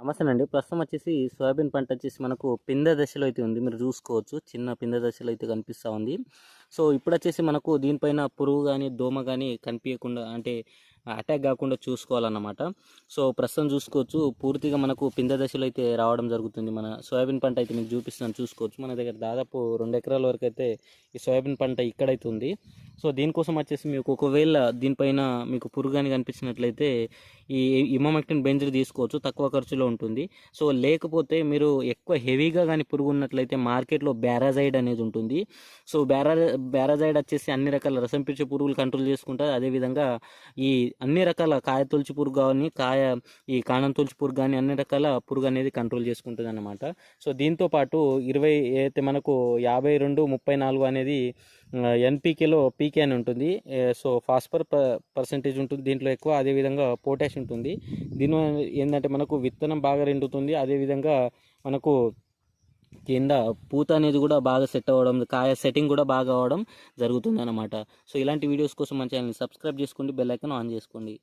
నమస్తే అండి ప్రస్తుతం వచ్చేసి సోయాబీన్ పంట వచ్చేసి మనకు పిందె దశలో అయితే ఉంది. మీరు చూసుకోవచ్చు. చిన్న పిందె దశలో అయితే కనిపిస్తూ ఉంది. సో ఇప్పుడు వచ్చేసి మనకు దీనిపైన పురుగు కానీ దోమ కానీ కనిపించకుండా అంటే అటాక్ కాకుండా చూసుకోవాలన్నమాట. సో ప్రస్తుతం చూసుకోవచ్చు. పూర్తిగా మనకు పిందె దశలో అయితే రావడం జరుగుతుంది. మన సోయాబీన్ పంట అయితే మీకు చూపిస్తున్నాను. చూసుకోవచ్చు. మన దగ్గర దాదాపు రెండు ఎకరాల వరకు అయితే ఈ సోయాబీన్ పంట ఇక్కడైతే ఉంది. సో దీనికోసం వచ్చేసి మీకు ఒకవేళ దీనిపైన మీకు పురుగు కానీ కనిపించినట్లయితే ఈ ఇమోమెక్టిన్ బెంజర్ తీసుకోవచ్చు తక్కువ ఖర్చులో ఉంటుంది. సో లేకపోతే మీరు ఎక్కువ హెవీగా కానీ పురుగు ఉన్నట్లయితే మార్కెట్లో బ్యారాజైడ్ అనేది ఉంటుంది. సో బ్యారా బ్యారాజైడ్ వచ్చేసి అన్ని రకాల రసం పీల్చే పురుగులు కంట్రోల్ చేసుకుంటారు. అదేవిధంగా ఈ అన్ని రకాల కాయ తొలిచి పురుగు కానీ కాయ ఈ కాణం తొలిచి పురుగు కానీ అన్ని రకాల పురుగు అనేది కంట్రోల్ చేసుకుంటుంది అన్నమాట సో దీంతో పాటు ఇరవై అయితే మనకు యాభై రెండు ముప్పై నాలుగు అనేది ఎన్పీకేలో పీకే అని ఉంటుంది. సో ఫాస్ఫర్ పర్సంటేజ్ ఉంటుంది దీంట్లో ఎక్కువ. అదేవిధంగా పొటాష్ ఉంటుంది. దీని ఏంటంటే మనకు విత్తనం బాగా రెండుతుంది. అదేవిధంగా మనకు కింద పూత అనేది కూడా బాగా సెట్ అవ్వడం కాయ సెట్టింగ్ కూడా బాగా అవ్వడం జరుగుతుంది అనమాట సో ఇలాంటి వీడియోస్ కోసం మన ఛానల్ని సబ్స్క్రైబ్ చేసుకోండి బెల్ ఐకాన్ ఆన్ చేసుకోండి.